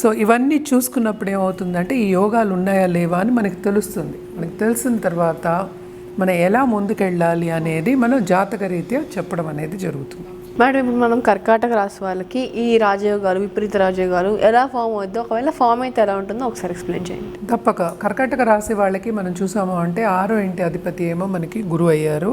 So ఇవన్నీ చూసుకున్నప్పుడు ఏమవుతుందంటే ఈ యోగాలు ఉన్నాయా లేవా అని మనకి తెలుస్తుంది. మనకి తెలిసిన తర్వాత మనం ఎలా ముందుకెళ్ళాలి అనేది మనం జాతక రీత్యా చెప్పడం అనేది జరుగుతుంది. మేడం ఇప్పుడు మనం కర్కాటక రాశి వాళ్ళకి ఈ రాజయోగాలు విపరీత రాజయోగాలు ఎలా ఫామ్ అవుద్దో ఒకవేళ ఫామ్ అయితే ఎలా ఉంటుందో ఒకసారి ఎక్స్ప్లెయిన్ చేయండి. తప్పక. కర్కాటక రాశి వాళ్ళకి మనం చూసాము అంటే ఆరో ఇంటి అధిపతి ఏమో మనకి గురువు అయ్యారు.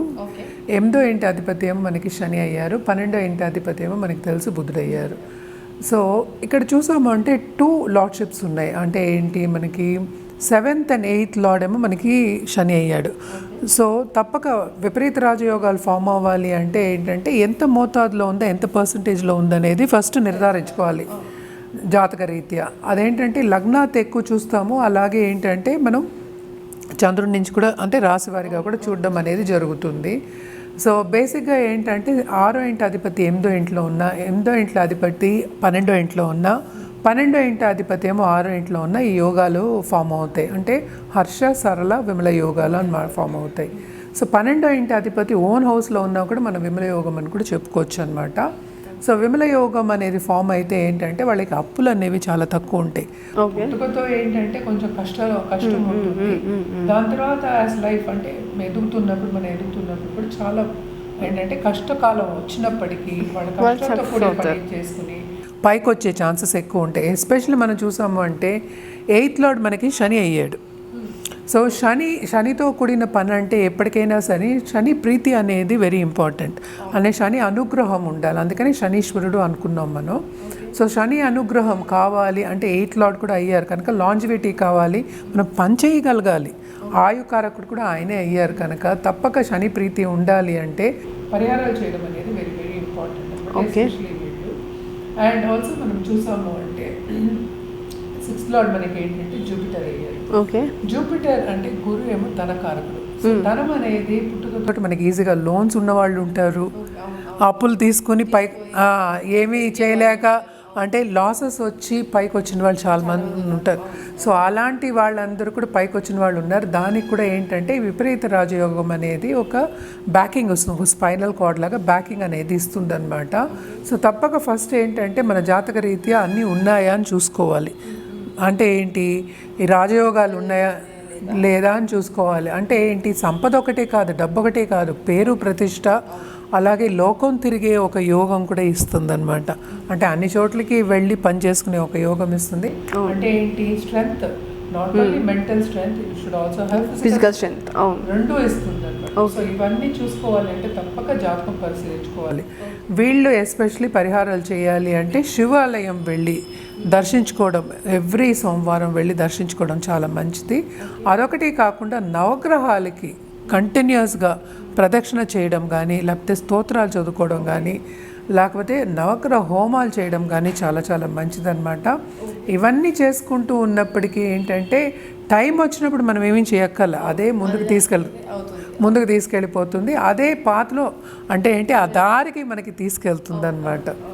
ఎనిమిదో ఇంటి అధిపతి ఏమో మనకి శని అయ్యారు. పన్నెండో ఇంటి అధిపతి ఏమో మనకి తెలుసు బుధుడు అయ్యారు. సో ఇక్కడ చూసాము అంటే టూ లార్డ్షిప్స్ ఉన్నాయి. అంటే ఏంటి మనకి సెవెంత్ అండ్ ఎయిత్ లార్డ్ ఏమో మనకి శని అయ్యాడు. సో తప్పక విపరీత రాజయోగాలు ఫామ్ అవ్వాలి అంటే ఏంటంటే ఎంత మోతాదులో ఉందో ఎంత పర్సంటేజ్లో ఉందనేది ఫస్ట్ నిర్ధారించుకోవాలి జాతక రీత్యా. అదేంటంటే లగ్నాత్ ఎక్కువ చూస్తాము అలాగే ఏంటంటే మనం చంద్రుడి నుంచి కూడా అంటే రాశి వారిగా కూడా చూడడం అనేది జరుగుతుంది. సో బేసిక్గా ఏంటంటే ఆరో ఇంటి అధిపతి ఎనిమిదో ఇంట్లో ఉన్న ఎనిమిదో ఇంట్లో అధిపతి పన్నెండో ఇంట్లో ఉన్న పన్నెండో ఇంటి అధిపతి ఏమో ఆరో ఇంట్లో ఉన్న ఈ యోగాలు ఫామ్ అవుతాయి. అంటే హర్ష సరళ విమల యోగాలు అని ఫామ్ అవుతాయి. సో పన్నెండో ఇంటి అధిపతి ఓన్ హౌస్లో ఉన్నా కూడా మనం విమల యోగం అని కూడా చెప్పుకోవచ్చు అనమాట సో విమల యోగం అనేది ఫామ్ అయితే ఏంటంటే వాళ్ళకి అప్పులు అనేవి చాలా తక్కువ ఉంటాయి. పుట్టుకతో ఏంటంటే కొంచెం కష్టాలు కష్టం ఉంటుంది. దాని తర్వాత యాజ్ లైఫ్ అంటే ఎదుగుతున్నప్పుడు మనం ఎదుగుతున్నప్పుడు చాలా ఏంటంటే కష్టకాలం వచ్చినప్పటికీ వాళ్ళ కష్టంతో కూడా పని చేసుకుని పైకి వచ్చే ఛాన్సెస్ ఎక్కువ ఉంటాయి. ఎస్పెషల్లీ మనం చూసాము అంటే ఎయిత్ లార్డ్ మనకి శని అయ్యాడు. సో శని శనితో కూడిన పని అంటే ఎప్పటికైనా సరే శని ప్రీతి అనేది వెరీ ఇంపార్టెంట్ అనే శని అనుగ్రహం ఉండాలి. అందుకని శనీశ్వరుడు అనుకున్నాం మనం. సో శని అనుగ్రహం కావాలి అంటే ఎయిత్ లార్డ్ కూడా అయ్యారు కనుక లాంజివిటీ కావాలి. మనం పని చేయగలగాలి. ఆయుకారకుడు కూడా ఆయనే అయ్యారు కనుక తప్పక శని ప్రీతి ఉండాలి అంటే పరిహారాలు చేయడం అనేది very very important Okay. And also మనం చూసాము అంటే లార్డ్ మనకి ఏంటంటే జూపిటర్ అయ్యారు ఓకే. జూపిటర్ అంటే గురు ఏమో ధన కారకుడు. ధనం అనేది పుట్టుకతో మనకి ఈజీగా లోన్స్ ఉన్న వాళ్ళు ఉంటారు అప్పులు తీసుకుని పై ఏమీ చేయలేక అంటే లాసెస్ వచ్చి పైకి వచ్చిన వాళ్ళు చాలా మంది ఉంటారు. సో అలాంటి వాళ్ళందరూ కూడా పైకి వచ్చిన వాళ్ళు ఉన్నారు. దానికి కూడా ఏంటంటే విపరీత రాజయోగం అనేది ఒక బ్యాకింగ్ వస్తుంది. ఒక స్పైనల్ కార్డ్ లాగా బ్యాకింగ్ అనేది ఇస్తుంది అనమాట సో తప్పక ఫస్ట్ ఏంటంటే మన జాతక రీత్యా అన్నీ ఉన్నాయా అని చూసుకోవాలి. అంటే ఏంటి? ఈ రాజయోగాలు ఉన్నాయా? లేదా అని చూసుకోవాలి. అంటే ఏంటి? సంపద ఒకటే కాదు డబ్బు ఒకటే కాదు పేరు ప్రతిష్ట అలాగే లోకం తిరిగే ఒక యోగం కూడా ఇస్తుంది అనమాట అంటే అన్ని చోట్లకి వెళ్ళి పని చేసుకునే ఒక యోగం ఇస్తుంది. అంటే ఏంటి? Strength. Not only mental strength you should also have physical అవును. రెండు ఇస్తుంది అనమాట సో ఇవన్నీ చూసుకోవాలి అంటే తప్పక జాతకం పరిశీలించుకోవాలి. వీళ్ళు ఎస్పెషలీ పరిహారాలు చేయాలి అంటే శివాలయం వెళ్ళి దర్శించుకోవడం ఎవ్రీ సోమవారం వెళ్ళి దర్శించుకోవడం చాలా మంచిది. అదొకటి కాకుండా నవగ్రహాలకి కంటిన్యూస్గా ప్రదక్షిణ చేయడం కానీ లేకపోతే స్తోత్రాలు చదువుకోవడం కానీ లేకపోతే నవగ్రహ హోమాలు చేయడం కానీ చాలా చాలా మంచిదన్నమాట. ఇవన్నీ చేసుకుంటూ ఉన్నప్పటికీ ఏంటంటే టైం వచ్చినప్పుడు మనం ఏమీ చేయక్కర్ల. అదే ముందుకు తీసుకెళ్ ముందుకు తీసుకెళ్ళిపోతుంది. అదే పాతలో అంటే ఏంటి ఆ దారికి మనకి తీసుకెళ్తుంది అనమాట